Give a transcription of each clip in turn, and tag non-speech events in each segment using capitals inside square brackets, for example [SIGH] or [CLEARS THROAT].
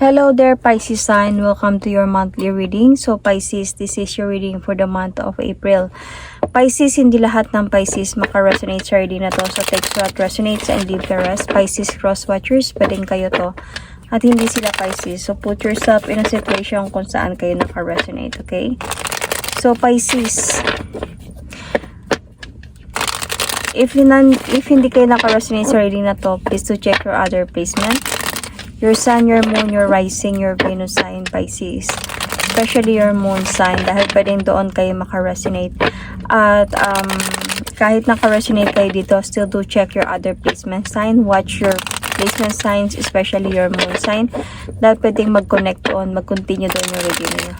Hello there, Pisces sign. Welcome to your monthly reading. So, Pisces, this is your reading for the month of April. Pisces, hindi lahat ng Pisces makaresonate sa reading na to. So, take what resonates and leave the rest. Pisces cross watchers, pwedeng kayo to. At hindi sila Pisces. So, put yourself in a situation kung saan kayo nakaresonate, okay? So, Pisces, if, if hindi kayo nakaresonate sa reading na to, please to check your other placement your sun, your moon, your rising, your Venus sign, Pisces. Especially your moon sign dahil pwedeng doon kayo makaresonate. At um, kahit nakaresonate kayo dito, still do check your other placement sign. Watch your placement signs, especially your moon sign. Dahil pwedeng mag-connect doon, mag-continue doon yung reading niyo.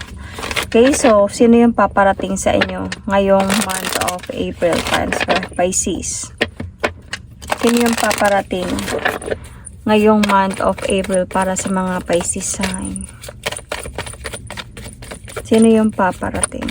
Okay, so sino yung paparating sa inyo ngayong month of April sa Pisces? Sino yung paparating? Ngayong month of April para sa mga Pisces sign. Sino yung paparating?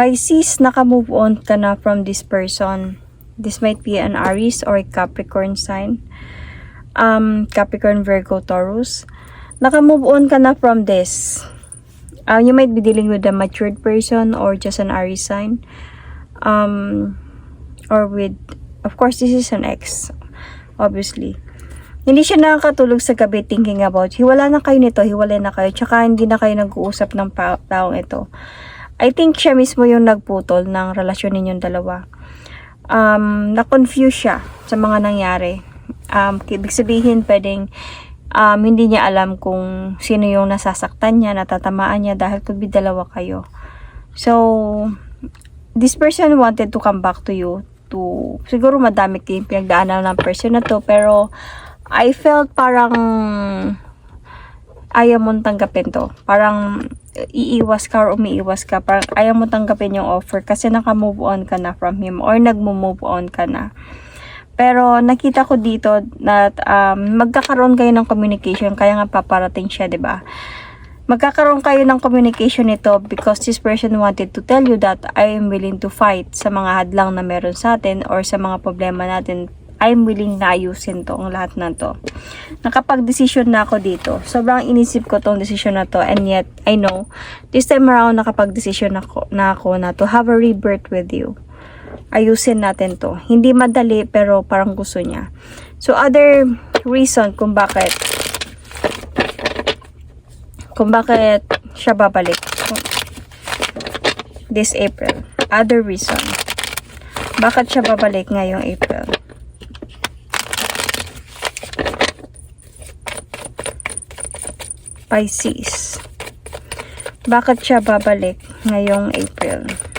Pisces, naka-move on ka na from this person. This might be an Aries or a Capricorn sign um, Capricorn, Virgo, Taurus, naka-move on ka na from this. Uh, you might be dealing with a matured person or just an Aries sign. Um, or with, of course, this is an ex. Obviously. Hindi siya nakakatulog sa gabi thinking about, hiwala na kayo nito, hiwalay na kayo, tsaka hindi na kayo nag-uusap ng taong ito. I think siya mismo yung nagputol ng relasyon ninyong dalawa. Um, na-confuse siya sa mga nangyari um, ibig sabihin pwedeng um, hindi niya alam kung sino yung nasasaktan niya, natatamaan niya dahil could be dalawa kayo. So, this person wanted to come back to you to, siguro madami kayong pinagdaanan ng person na to, pero I felt parang ayaw mong tanggapin to. Parang iiwas ka or umiiwas ka. Parang ayaw mo tanggapin yung offer kasi naka-move on ka na from him or nagmo-move on ka na. Pero nakita ko dito na um, magkakaroon kayo ng communication kaya nga paparating siya, 'di ba? Magkakaroon kayo ng communication nito because this person wanted to tell you that I am willing to fight sa mga hadlang na meron sa atin or sa mga problema natin. I'm willing na ayusin to, ang lahat na to. Nakapag-decision na ako dito. Sobrang inisip ko tong decision na to and yet, I know, this time around nakapag-decision ako, na ako na to have a rebirth with you ayusin natin to. Hindi madali pero parang gusto niya. So other reason kung bakit kung bakit siya babalik this April. Other reason. Bakit siya babalik ngayong April? Pisces. Bakit siya babalik ngayong April?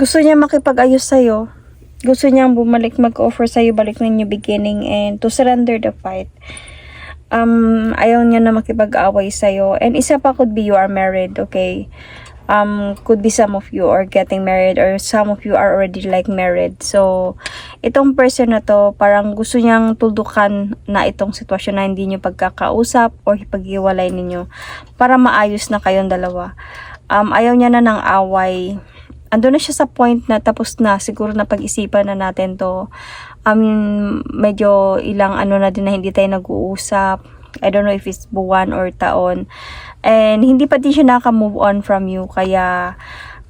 Gusto niya makipag-ayos sa'yo. Gusto niyang bumalik mag-offer sa'yo, balik ng new beginning and to surrender the fight. Um, ayaw niya na makipag-away sa'yo. And isa pa could be you are married, okay? Um, could be some of you are getting married or some of you are already like married. So, itong person na to, parang gusto niyang tuldukan na itong sitwasyon na hindi niyo pagkakausap or ipag-iwalay ninyo para maayos na kayong dalawa. Um, ayaw niya na ng away ando na siya sa point na tapos na siguro na pag-isipan na natin to. Um medyo ilang ano na din na hindi tayo nag-uusap. I don't know if it's buwan or taon. And hindi pa din siya naka-move on from you kaya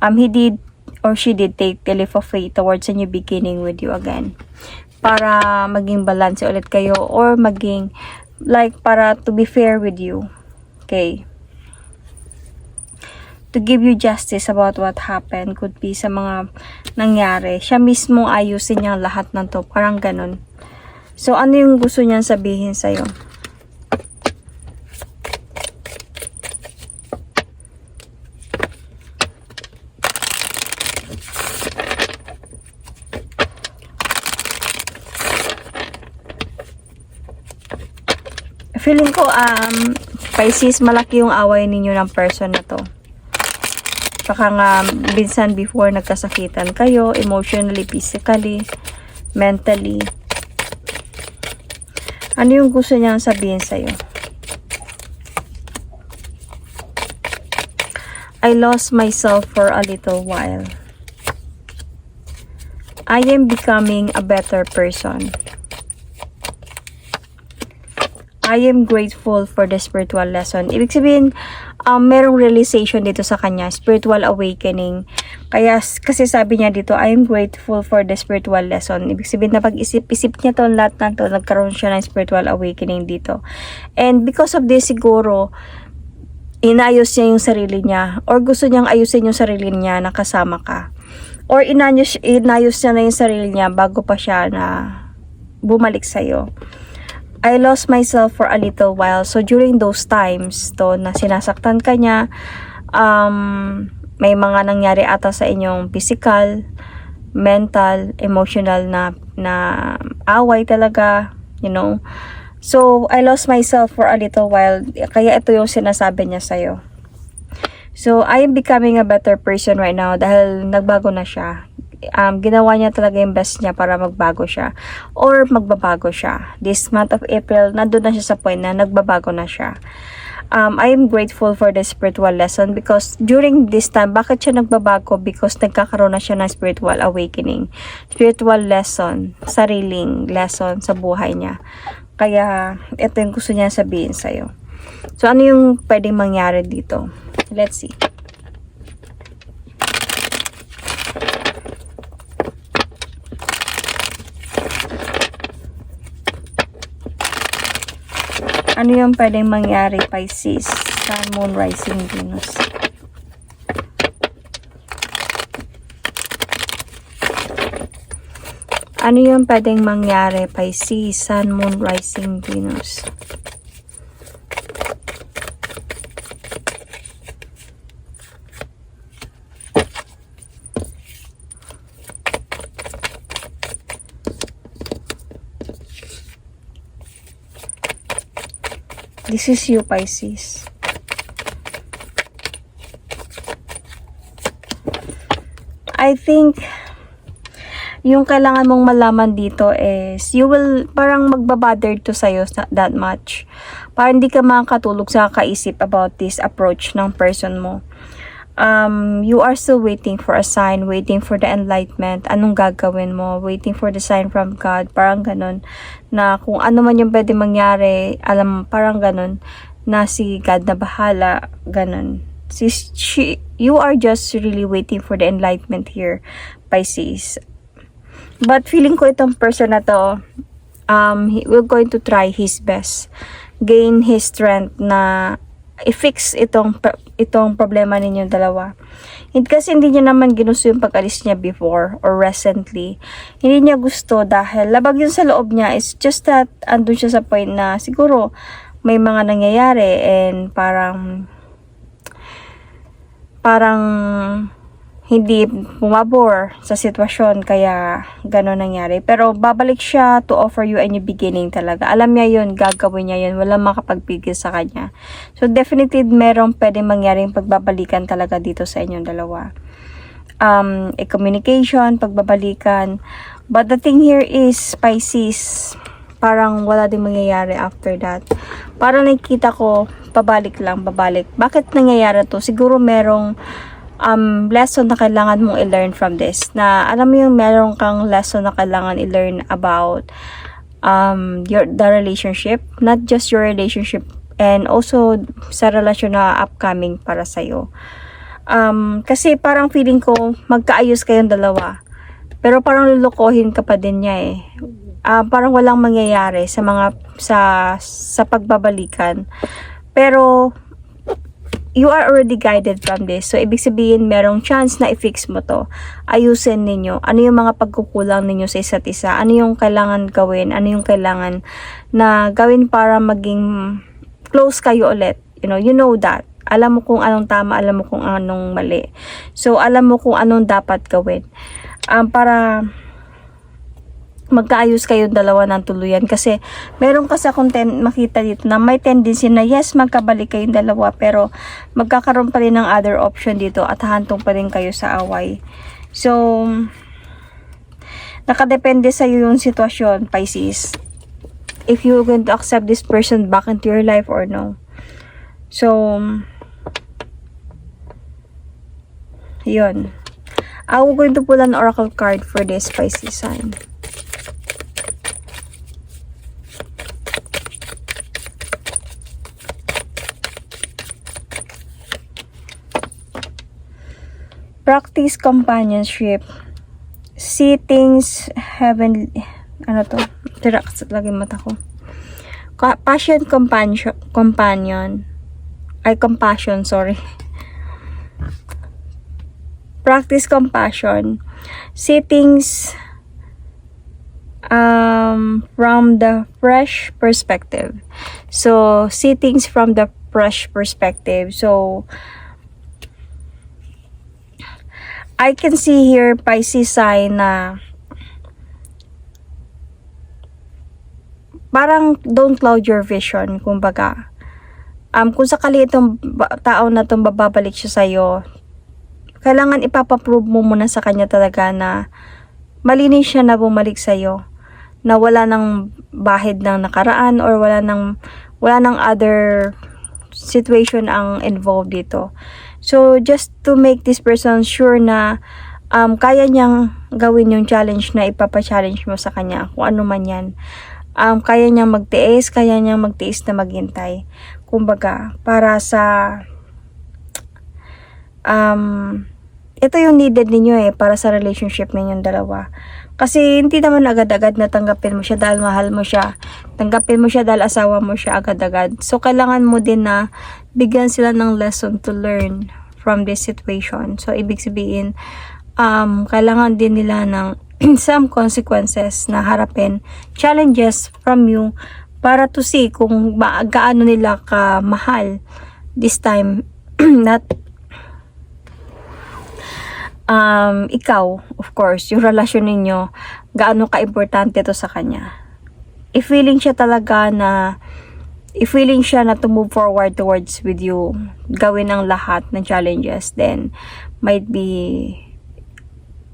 um he did or she did take the leap of faith towards a new beginning with you again. Para maging balance ulit kayo or maging like para to be fair with you. Okay to give you justice about what happened could be sa mga nangyari. Siya mismo ayusin niya lahat ng to. Parang ganun. So, ano yung gusto niyang sabihin sa'yo? feeling ko um Pisces, malaki yung away ninyo ng person na to. Baka nga, minsan before nagkasakitan kayo, emotionally, physically, mentally. Ano yung gusto niyang sabihin sa'yo? I lost myself for a little while. I am becoming a better person. I am grateful for the spiritual lesson. Ibig sabihin, um, merong realization dito sa kanya, spiritual awakening. Kaya, kasi sabi niya dito, I am grateful for the spiritual lesson. Ibig sabihin, na pag-isip-isip niya to, lahat na to, nagkaroon siya ng spiritual awakening dito. And because of this, siguro, inayos niya yung sarili niya or gusto niyang ayusin yung sarili niya na kasama ka. Or inayos, inayos niya na yung sarili niya bago pa siya na bumalik sa'yo. I lost myself for a little while. So, during those times to na sinasaktan ka niya, um, may mga nangyari ata sa inyong physical, mental, emotional na, na away talaga, you know. So, I lost myself for a little while. Kaya ito yung sinasabi niya sa'yo. So, I am becoming a better person right now dahil nagbago na siya. Um, ginawa niya talaga yung best niya para magbago siya. Or magbabago siya. This month of April, nandun na siya sa point na nagbabago na siya. Um, I am grateful for the spiritual lesson because during this time, bakit siya nagbabago? Because nagkakaroon na siya ng spiritual awakening. Spiritual lesson, sariling lesson sa buhay niya. Kaya, ito yung gusto niya sabihin sa'yo. So, ano yung pwedeng mangyari dito? Let's see. Ano yung pwedeng mangyari, Pisces? Sun, Moon, Rising, Venus. Ano yung pwedeng mangyari, Pisces? Sun, Moon, Rising, Venus. This is you, Pisces. I think yung kailangan mong malaman dito is you will parang magbabother to sa'yo sa- that much. Para hindi ka makakatulog sa kaisip about this approach ng person mo. Um, you are still waiting for a sign, waiting for the enlightenment, anong gagawin mo, waiting for the sign from God, parang ganun, na kung ano man yung pwede mangyari, alam, parang ganun, na si God na bahala, ganun. Si, she, you are just really waiting for the enlightenment here, Pisces. But feeling ko itong person na to, um, he, we're going to try his best. Gain his strength na i-fix itong itong problema ninyong dalawa. Hindi kasi hindi niya naman ginusto yung pag-alis niya before or recently. Hindi niya gusto dahil labag yun sa loob niya. It's just that andun siya sa point na siguro may mga nangyayari and parang parang hindi bumabor sa sitwasyon kaya gano'n nangyari. Pero babalik siya to offer you a new beginning talaga. Alam niya yun, gagawin niya yun. Walang makapagpigil sa kanya. So definitely merong pwedeng mangyaring pagbabalikan talaga dito sa inyong dalawa. Um, a communication, pagbabalikan. But the thing here is, Pisces, parang wala din mangyayari after that. Parang nakikita ko, pabalik lang, pabalik. Bakit nangyayari to? Siguro merong um, lesson na kailangan mong i-learn from this. Na alam mo yung meron kang lesson na kailangan i-learn about um, your, the relationship. Not just your relationship and also sa relasyon na upcoming para sa'yo. Um, kasi parang feeling ko magkaayos kayong dalawa. Pero parang lulukohin ka pa din niya eh. Ah, parang walang mangyayari sa mga sa sa pagbabalikan. Pero you are already guided from this. So, ibig sabihin, merong chance na i-fix mo to. Ayusin ninyo. Ano yung mga pagkukulang ninyo sa isa't isa? Ano yung kailangan gawin? Ano yung kailangan na gawin para maging close kayo ulit? You know, you know that. Alam mo kung anong tama, alam mo kung anong mali. So, alam mo kung anong dapat gawin. Um, para magkaayos kayong dalawa ng tuluyan. Kasi meron kasi akong ten, makita dito na may tendency na yes magkabalik kayong dalawa pero magkakaroon pa rin ng other option dito at hahantong pa rin kayo sa away. So nakadepende sa iyo yung sitwasyon Pisces. If you're going to accept this person back into your life or no. So yun. I'm going to pull an oracle card for this Pisces sign practice companionship. See things heavenly ano to? Tirak lagi mata ko. Passion companion companion. Ay compassion sorry. Practice compassion. See things um from the fresh perspective. So see things from the fresh perspective. So I can see here Pisces sign na parang don't cloud your vision, kumbaga. Um, kung sakali itong tao na itong bababalik siya sa'yo, kailangan ipapaprove mo muna sa kanya talaga na malinis siya na bumalik sa'yo. Na wala ng bahid ng nakaraan or wala ng, wala ng other situation ang involved dito. So, just to make this person sure na um, kaya niyang gawin yung challenge na ipapa-challenge mo sa kanya, kung ano man yan. Um, kaya niyang magtiis, kaya niyang magtiis na maghintay. Kumbaga, para sa um, ito yung needed ninyo eh, para sa relationship ninyong dalawa. Kasi hindi naman agad-agad na tanggapin mo siya dahil mahal mo siya. Tanggapin mo siya dahil asawa mo siya agad-agad. So, kailangan mo din na bigyan sila ng lesson to learn from this situation. So, ibig sabihin, um, kailangan din nila ng [CLEARS THROAT] some consequences na harapin, challenges from you para to see kung gaano nila ka mahal this time [CLEARS THROAT] not um, ikaw, of course, yung relasyon ninyo, gaano ka-importante to sa kanya. If feeling siya talaga na, if feeling siya na to move forward towards with you, gawin ang lahat ng challenges, then might be,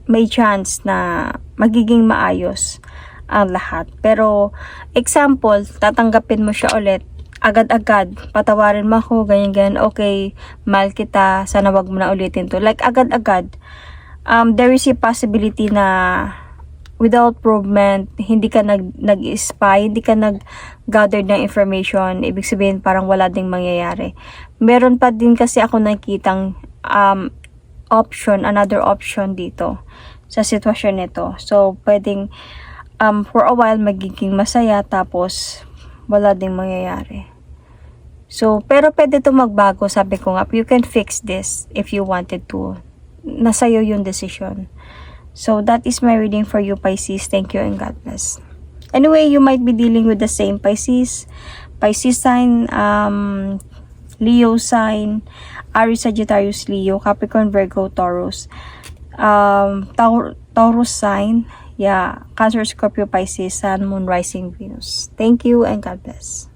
may chance na magiging maayos ang lahat. Pero, example, tatanggapin mo siya ulit, agad-agad, patawarin mo ako, ganyan-ganyan, okay, mahal kita, sana wag mo na ulitin to. Like, agad-agad, um, there is a possibility na without provement, hindi ka nag, nag-spy, hindi ka nag-gather ng information, ibig sabihin parang wala ding mangyayari. Meron pa din kasi ako nakitang um, option, another option dito sa sitwasyon nito. So, pwedeng um, for a while magiging masaya tapos wala ding mangyayari. So, pero pwede to magbago, sabi ko nga, you can fix this if you wanted to. Nasa iyo yung decision. So, that is my reading for you, Pisces. Thank you and God bless. Anyway, you might be dealing with the same Pisces. Pisces sign, um, Leo sign, Aries, Sagittarius, Leo, Capricorn, Virgo, Taurus, um, Taur- Taurus sign, yeah, Cancer, Scorpio, Pisces, Sun, Moon, Rising, Venus. Thank you and God bless.